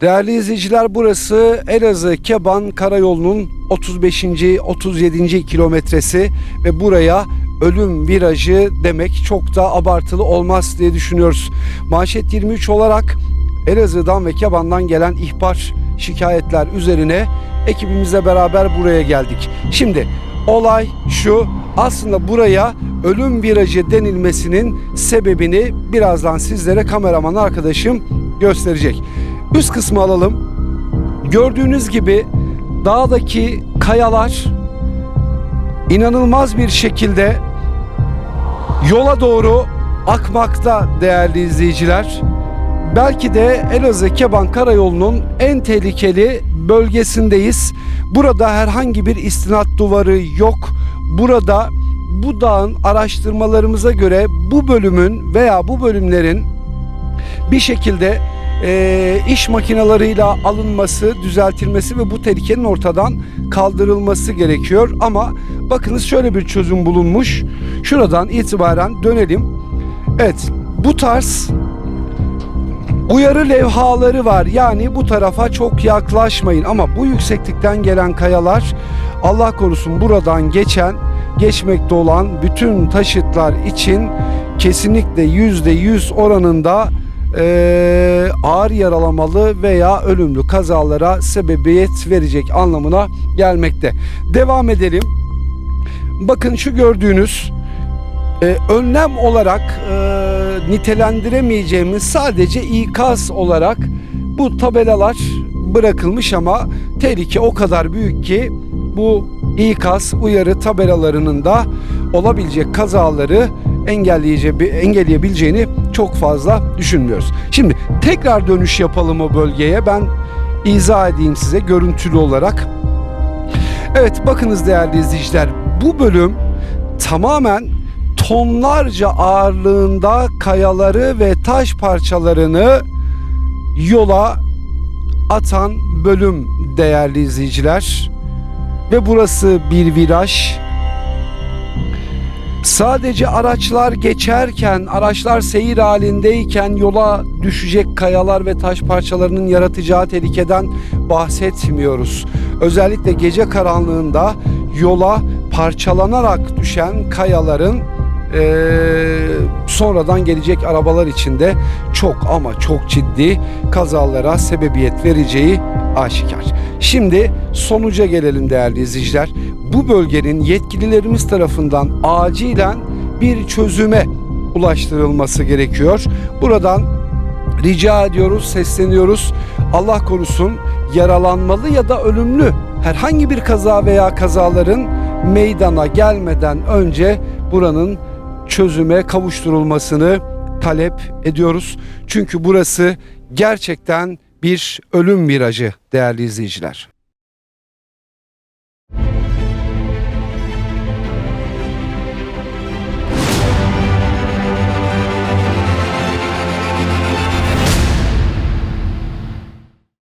Değerli izleyiciler burası Elazığ Keban Karayolu'nun 35. 37. kilometresi ve buraya ölüm virajı demek çok da abartılı olmaz diye düşünüyoruz. Manşet 23 olarak Elazığ'dan ve Keban'dan gelen ihbar şikayetler üzerine ekibimizle beraber buraya geldik. Şimdi olay şu aslında buraya ölüm virajı denilmesinin sebebini birazdan sizlere kameraman arkadaşım gösterecek. Üst kısmı alalım. Gördüğünüz gibi dağdaki kayalar inanılmaz bir şekilde yola doğru akmakta değerli izleyiciler. Belki de Elazığ Keban Karayolu'nun en tehlikeli bölgesindeyiz. Burada herhangi bir istinat duvarı yok. Burada bu dağın araştırmalarımıza göre bu bölümün veya bu bölümlerin bir şekilde e, iş makinalarıyla alınması, düzeltilmesi ve bu tehlikenin ortadan kaldırılması gerekiyor. Ama bakınız şöyle bir çözüm bulunmuş. Şuradan itibaren dönelim. Evet bu tarz uyarı levhaları var. Yani bu tarafa çok yaklaşmayın ama bu yükseklikten gelen kayalar Allah korusun buradan geçen geçmekte olan bütün taşıtlar için kesinlikle yüzde yüz oranında eee, ağır yaralamalı veya ölümlü kazalara sebebiyet verecek anlamına gelmekte. Devam edelim. Bakın şu gördüğünüz e, önlem olarak e, nitelendiremeyeceğimiz sadece ikaz olarak bu tabelalar bırakılmış ama tehlike o kadar büyük ki bu ikaz uyarı tabelalarının da olabilecek kazaları engelleyebileceğini çok fazla düşünmüyoruz. Şimdi tekrar dönüş yapalım o bölgeye. Ben izah edeyim size görüntülü olarak. Evet bakınız değerli izleyiciler bu bölüm tamamen tonlarca ağırlığında kayaları ve taş parçalarını yola atan bölüm değerli izleyiciler. Ve burası bir viraj. Sadece araçlar geçerken, araçlar seyir halindeyken yola düşecek kayalar ve taş parçalarının yaratacağı tehlikeden bahsetmiyoruz. Özellikle gece karanlığında yola parçalanarak düşen kayaların eee, sonradan gelecek arabalar içinde çok ama çok ciddi kazalara sebebiyet vereceği aşikar. Şimdi sonuca gelelim değerli izleyiciler. Bu bölgenin yetkililerimiz tarafından acilen bir çözüme ulaştırılması gerekiyor. Buradan rica ediyoruz, sesleniyoruz. Allah korusun yaralanmalı ya da ölümlü herhangi bir kaza veya kazaların meydana gelmeden önce buranın çözüme kavuşturulmasını talep ediyoruz. Çünkü burası gerçekten bir ölüm virajı değerli izleyiciler.